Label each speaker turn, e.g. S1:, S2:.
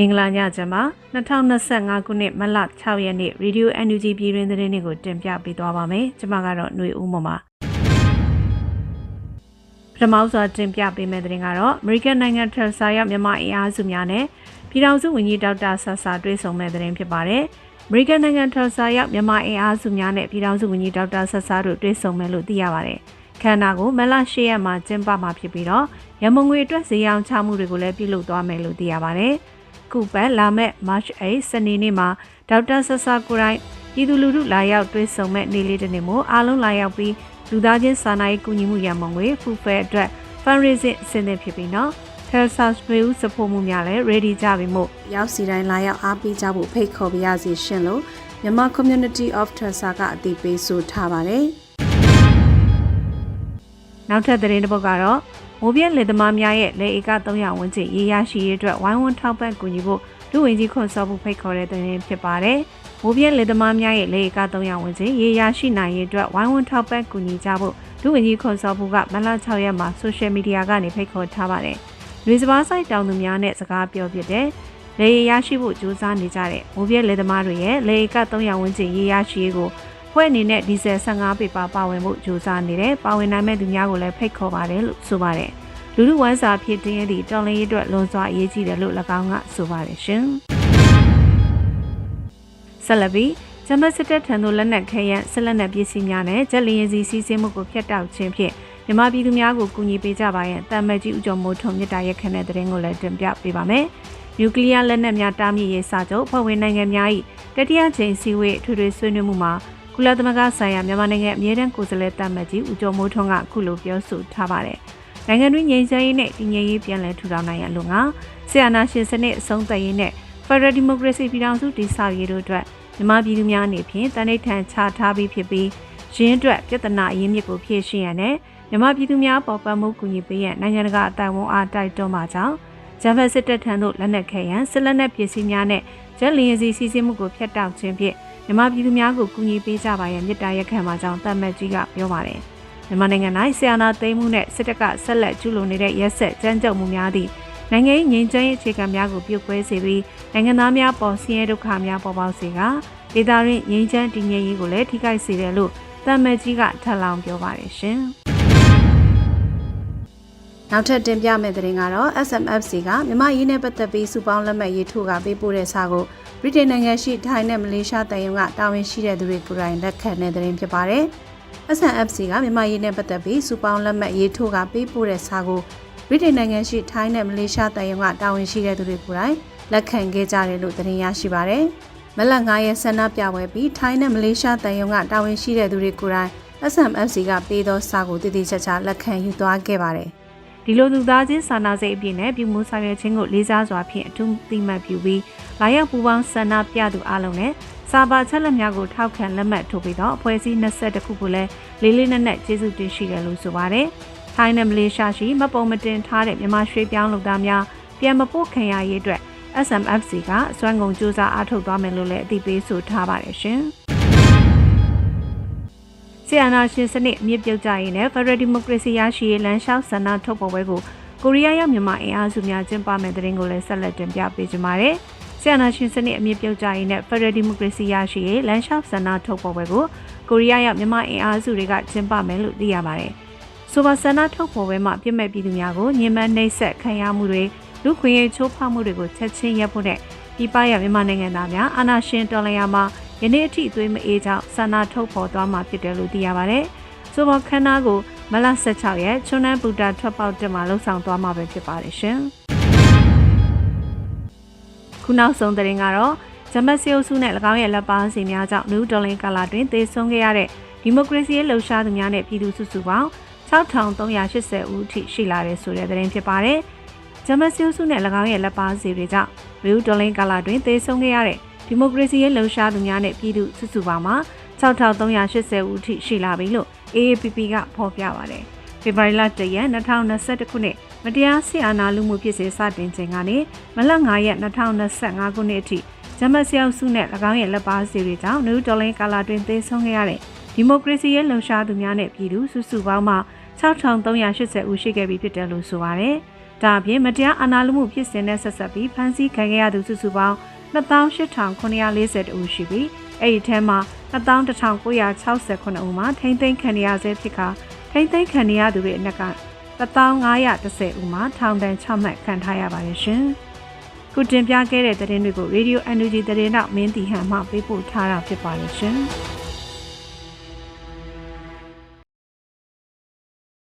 S1: မင်္ဂလာညချမ်းပါ2025ခုနှစ်မတ်လ6ရက်နေ့ Radio NUG ပြည်တွင်သတင်းတွေကိုတင်ပြပေးသွားပါမယ်ကျွန်မကတော့ຫນွေဦးမော်ပါပထမဆုံးတင်ပြပေးမယ့်သတင်းကတော့ American နိုင်ငံထရဆာရောက်မြန်မာအင်အားစုများနဲ့ပြည်ထောင်စုဝန်ကြီးဒေါက်တာဆာဆာတွေ့ဆုံမဲ့သတင်းဖြစ်ပါတယ်။ American နိုင်ငံထရဆာရောက်မြန်မာအင်အားစုများနဲ့ပြည်ထောင်စုဝန်ကြီးဒေါက်တာဆာဆာတို့တွေ့ဆုံမဲ့လို့သိရပါတယ်။ခန္ဓာကိုမလ၈ရက်မှာကျင်းပမှာဖြစ်ပြီးတော့ရမုံငွေအတွက်ဈေးရောင်းချမှုတွေကိုလည်းပြုလုပ်သွားမယ်လို့သိရပါတယ်။ ခုပတ်လာမဲ့ March 8စနေနေ့မှာဒေါက်တာဆဆာကိုရိုင်းပြည်သူလူထုလာရောက်တွေ့ဆုံမဲ့နေ့လေးတစ်နေ့မို့အားလုံးလာရောက်ပြီးလူသားချင်းစာနာရေးကူညီမှုရန်ပုံငွေဖူဖဲအတွက် fundraising အဆင့်သင့်ဖြစ်ပြီးနော် Telsa ဆွေဦးစဖို့မှုများလည်း ready ကြပြီမို့ရောက်စီတိုင်းလာရောက်အားပေးကြဖို့ဖိတ်ခေါ်ပါရစေရှင်လို့မြန်မာ Community of Telsa ကအသိပေးဆိုထားပါတယ်နောက်ထပ်သတင်းတစ်ပုဒ်ကတော့ မိုးပြဲလေသမားများရဲ့လေဧက300ဝန်းကျင်ရေရရှိရေးအတွက်ဝိုင်းဝန်းထောက်ပံ့ကူညီဖို့လူဝင်ကြီးခွန်စောဖို့ဖိတ်ခေါ်တဲ့သတင်းဖြစ်ပါတယ်။မိုးပြဲလေသမားများရဲ့လေဧက300ဝန်းကျင်ရေရရှိနိုင်ရေးအတွက်ဝိုင်းဝန်းထောက်ပံ့ကူညီကြဖို့လူဝင်ကြီးခွန်စောဖို့ကမလ6ရက်မှာဆိုရှယ်မီဒီယာကနေဖိတ်ခေါ်ထားပါတယ်။လူစပါးဆိုင်တောင်သူများနဲ့စကားပြောပြတဲ့လေရရှိဖို့ကြိုးစားနေကြတဲ့မိုးပြဲလေသမားတွေရဲ့လေဧက300ဝန်းကျင်ရေရရှိရေးကို ဖွဲ့အနေနဲ့ဒီဇယ်15ပေပါပါဝင်မှုကြိုးစားနေတယ်ပါဝင်နိုင်မဲ့သူများကိုလည်းဖိတ်ခေါ်ပါတယ်လို့ဆိုပါတယ်လူလူဝမ်းစာဖြစ်တင်းရသည့်တော်လင်းရေးအတွက်လွန်စွာအရေးကြီးတယ်လို့၎င်းကဆိုပါတယ်ရှင်ဆက်လက်ပြီးဂျမတ်စစ်တပ်ထံသို့လက်နက်ခဲယမ်းဆက်လက်နက်ပစ္စည်းများနဲ့ဂျက်လင်းရစီစီးဆင်းမှုကိုဖျက်တောက်ခြင်းဖြင့်မြန်မာပြည်သူများကိုကူညီပေးကြပါရန်တမ်မတ်ကြီးဦးကျော်မိုးထုံမြစ်တာရက်ခန့်တဲ့တဲ့ရင်ကိုလည်းတင်ပြပေးပါမယ်။နျူကလ িয়ার လက်နက်များတားမြစ်ရေးစာချုပ်ဖွဲ့ဝင်နိုင်ငံများ၏တတိယချိန်စည်းဝေးထွေထွေဆွေးနွေးမှုမှာ ကုလသမဂ္ဂဆိုင်ရာမြန်မာနိုင်ငံအမြဲတမ်းကိုယ်စားလှယ်တမတ်ကြီးဦးကျော်မိုးထွန်းကအခုလိုပြောဆိုထားပါတယ်။နိုင်ငံတွင်းငြိမ်းချမ်းရေးနဲ့တည်ငြိမ်ရေးပြန်လည်ထူထောင်နိုင်ရန်လို့ငါဆီယနာရှင်စနစ်အဆုံးသတ်ရေးနဲ့ Federal Democracy ပြည်ထောင်စုတည်ဆောက်ရေးတို့အတွက်မြန်မာပြည်သူများအနေဖြင့်တန်ဋိဌာန်ချထားပြီးဖြစ်ပြီးရင်းအတွက်ပြဿနာအရင်းမြစ်ကိုဖြေရှင်းရန်နဲ့မြန်မာပြည်သူများပေါ်ပံ့မှုကူညီပေးရန်နိုင်ငံတကာအတိုင်းအဝန်အားတိုက်တွန်းပါကြောင်းဂျမ်ဖက်စစ်တပ်ထံသို့လက်နက်ခဲယံစစ်လက်နက်ပစ္စည်းများနဲ့ဂျက်လင်းစီစီစဉ်မှုကိုဖျက်တောက်ခြင်းဖြင့် မြန်မာပြည်သူများကိုကူညီပေးကြပါရန်မြစ်တာရက်ခံပါကြောင်းတမတ်ကြီးကပြောပါတယ်။မြန်မာနိုင်ငံ၌ဆီယနာသိမ်းမှုနဲ့စစ်တပ်ကဆက်လက်ကျူးလွန်နေတဲ့ရက်ဆက်ကြမ်းကြုတ်မှုများသည့်နိုင်ငံရေးငြိမ်းချမ်းရေးအခြေခံများကိုပြုတ်ကွဲစေပြီးနိုင်ငံသားများပေါ်ဆင်းရဲဒုက္ခများပေါ်ပေါက်စေကဒေသရင်းငြိမ်းချမ်းတည်ငြိမ်ရေးကိုလည်းထိခိုက်စေတယ်လို့တမတ်ကြီးကထပ်လောင်းပြောပါတယ်ရှင်။ နောက်ထပ်တင်ပြမယ့်သတင်းကတော့ SMFC ကမြန်မာရေးနဲ့ပတ်သက်ပြီးစုပေါင်းလက်မှတ်ရေးထိုးကပေးပို့တဲ့စာကိုဗြိတိန်နိုင်ငံရှိထိုင်းနဲ့မလေးရှားတန်ယုံကတာဝန်ရှိတဲ့သူတွေကိုယ်တိုင်လက်ခံတဲ့သတင်းဖြစ်ပါတယ်။ SNFC ကမြန်မာရေးနဲ့ပတ်သက်ပြီးစုပေါင်းလက်မှတ်ရေးထိုးကပေးပို့တဲ့စာကိုဗြိတိန်နိုင်ငံရှိထိုင်းနဲ့မလေးရှားတန်ယုံကတာဝန်ရှိတဲ့သူတွေကိုယ်တိုင်လက်ခံခဲ့ကြတယ်လို့သတင်းရရှိပါတယ်။မလ9ရက်ဆန္ဒပြပွဲပြီးထိုင်းနဲ့မလေးရှားတန်ယုံကတာဝန်ရှိတဲ့သူတွေကိုယ်တိုင် SMFC ကပေးသောစာကိုတည်တည်ချာချာလက်ခံယူသွားခဲ့ပါတယ်။ ဒီလိုသူသားချင်းစာနာစိတ်အပြည့်နဲ့ပြုမှုဆောင်ရွက်ခြင်းကိုလေးစားစွာဖြင့်အထူးသိမှတ်ပြုပြီးလာရောက်ပူပေါင်းဆန္ဒပြသူအလုံးနဲ့စာပါချက်လက်များကိုထောက်ခံလက်မှတ်ထိုးပြီးတော့အဖွဲ့အစည်း22ခုကိုလည်းလေးလေးနက်နက်ကျေးဇူးတင်ရှိတယ်လို့ဆိုပါတယ်။ထိုင်းနဲ့မလေးရှားရှိမပုံမတင်ထားတဲ့မြန်မာရွှေပြောင်းလူသားများပြန်မပို့ခံရရေးအတွက် SMFC ကအစွမ်းကုန်စူးစမ်းအားထုတ်သွားမယ်လို့လည်းအသိပေးဆိုထားပါတယ်ရှင်။ ဆီယနာရှင်စနစ်အမြင့်ပြုတ်ကြရေးနဲ့ Federal Democracy ရရှိရေးလမ်းလျှောက်ဆန္ဒထုတ်ပေါ်ပွဲကိုကိုရီးယားရောက်မြန်မာအင်အားစုများကျင်းပမယ့်တဲ့ရင်ကိုလည်းဆက်လက်တင်ပြပေးကြပါမယ်။ဆီယနာရှင်စနစ်အမြင့်ပြုတ်ကြရေးနဲ့ Federal Democracy ရရှိရေးလမ်းလျှောက်ဆန္ဒထုတ်ပေါ်ပွဲကိုကိုရီးယားရောက်မြန်မာအင်အားစုတွေကကျင်းပမယ်လို့သိရပါတယ်။ဆိုပါဆန္ဒထုတ်ပေါ်ပွဲမှာပြစ်မဲ့ပြည်သူများကိုညှဉ်းပန်းနှိပ်စက်ခံရမှုတွေလူခွင့်ရေးချိုးဖောက်မှုတွေကိုချက်ချင်းရပ်ဖို့နဲ့ဒီပရမြန်မာနိုင်ငံသားများအာဏာရှင်တော်လှန်ရေးမှာ ယနေ့အထိသွေးမအေးကြောင့်ဆန္ဒထုတ်ဖော်သွားမှာဖြစ်တယ်လို့သိရပါတယ်။ဆိုပေါ်ခန္ဓာကိုမလ16ရက်ချွန်းနန်းဘူတာထွက်ပေါက်တက်မှာလှုပ်ဆောင်သွားမှာပဲဖြစ်ပါတယ်ရှင်။ခုနောက်ဆုံးသတင်းကတော့ဂျမတ်စီအုပ်စုနဲ့၎င်းရဲ့လက်ပါစီများကြောင့်နယူးဒေါ်လင်ကာလာတွင်သေဆုံးခဲ့ရတဲ့ဒီမိုကရေစီရဲ့လှုပ်ရှားသူများနဲ့ပြည်သူစုစုပေါင်း6380ဦးအထိရှိလာတဲ့ဆိုတဲ့သတင်းဖြစ်ပါတယ်။ဂျမတ်စီအုပ်စုနဲ့၎င်းရဲ့လက်ပါစီတွေကြောင့်နယူးဒေါ်လင်ကာလာတွင်သေဆုံးခဲ့ရတဲ့ ဒီမိုကရေစီရဲ့လှုပ်ရှားသူများနဲ့ပြည်သူစုစုပေါင်းမှာ6380ဦးထိရှိလာပြီလို့ AAPP ကဖော်ပြပါတယ်။ဖေဖော်ဝါရီလ1ရက်2021ခုနှစ်မတရားဆီအာဏာလူမှုဖြစ်စေစတင်ခြင်းကနေမလ9ရက်2025ခုနှစ်အထိဂျမတ်ဆီအောင်စုနဲ့၎င်းရဲ့လက်ပါစီတွေကြောင့်နယူးဒေါ်လင်းကာလာတွင်သေဆုံးခဲ့ရတဲ့ဒီမိုကရေစီရဲ့လှုပ်ရှားသူများနဲ့ပြည်သူစုစုပေါင်းမှ6380ဦးရှိခဲ့ပြီဖြစ်တယ်လို့ဆိုပါတယ်။။ဒါအပြင်မတရားအာဏာလုမှုဖြစ်စဉ်နဲ့ဆက်ဆက်ပြီးဖမ်းဆီးခံခဲ့ရသူစုစုပေါင်း 28940ဦးရှိပြီးအဲ့ဒီထဲမှာ21969ဦးမှာထိမ့်သိမ်းခံရဆဲဖြစ်ကထိမ့်သိမ်းခံရသူတွေအနက်က1510ဦးမှာထောင်ဒဏ်6မှတ်ခံထားရပါတယ်ရှင်။ခုတင်ပြခဲ့တဲ့သတင်းတွေကို Radio NUG သတင်းတော့မင်းတီဟန်မှပေးပို့ထားတာဖြစ်ပါတယ်ရှင်။